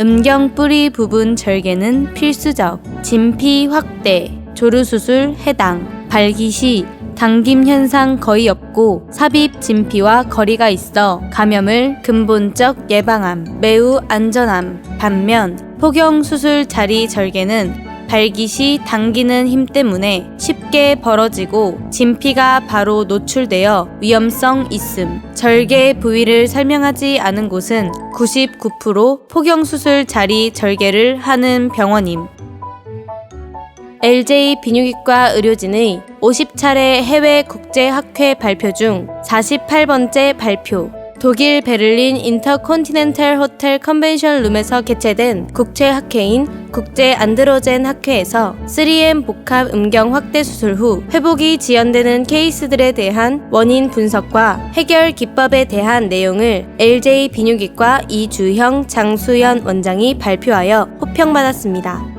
음경 뿌리 부분 절개는 필수적. 진피 확대, 조르수술 해당. 발기 시 당김 현상 거의 없고 삽입 진피와 거리가 있어 감염을 근본적 예방함, 매우 안전함. 반면 포경 수술 자리 절개는 시 당기는 힘 때문에 쉽게 벌어지고 진피가 바로 노출되어 위험성 있음. 절개 부위를 설명하지 않은 곳은 99% 포경 수술 자리 절개를 하는 병원임. LJ 비뇨기과 의료진의 50차례 해외 국제 학회 발표 중 48번째 발표. 독일 베를린 인터콘티넨탈 호텔 컨벤션 룸에서 개최된 국제 학회인 국제 안드로젠 학회에서 3M 복합 음경 확대 수술 후 회복이 지연되는 케이스들에 대한 원인 분석과 해결 기법에 대한 내용을 LJ 비뇨기과 이주형 장수연 원장이 발표하여 호평받았습니다.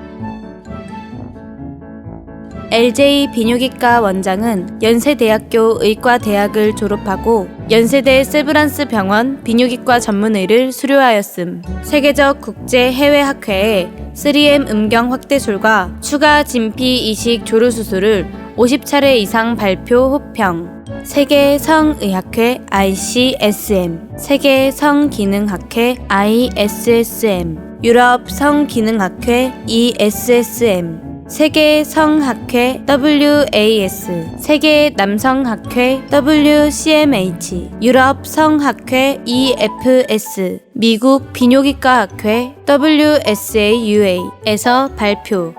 LJ 비뇨기과 원장은 연세대학교 의과대학을 졸업하고 연세대 세브란스 병원 비뇨기과 전문의를 수료하였음. 세계적 국제 해외 학회에 3M 음경 확대술과 추가 진피 이식 조루 수술을 50차례 이상 발표 호평. 세계 성의학회 ICSM, 세계 성기능학회 ISSM, 유럽 성기능학회 ESSM, 세계 성학회 WAS, 세계 남성학회 WCMH, 유럽 성학회 EFS, 미국 비뇨기과 학회 WSAUA에서 발표.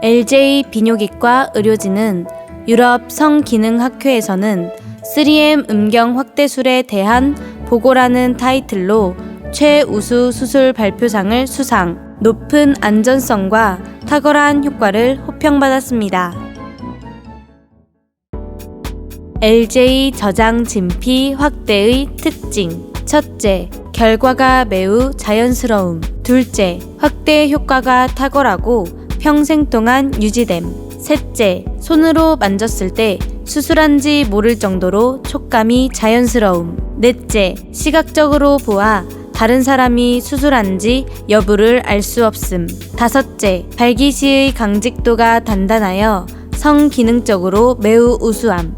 LJ 비뇨기과 의료진은 유럽 성기능학회에서는 3M 음경 확대술에 대한 보고라는 타이틀로 최우수 수술 발표상을 수상, 높은 안전성과 탁월한 효과를 호평받았습니다. LJ 저장 진피 확대의 특징. 첫째, 결과가 매우 자연스러움. 둘째, 확대 효과가 탁월하고 평생 동안 유지됨. 셋째, 손으로 만졌을 때 수술한지 모를 정도로 촉감이 자연스러움. 넷째, 시각적으로 보아 다른 사람이 수술한지 여부를 알 수 없음. 다섯째, 발기 시의 강직도가 단단하여 성기능적으로 매우 우수함.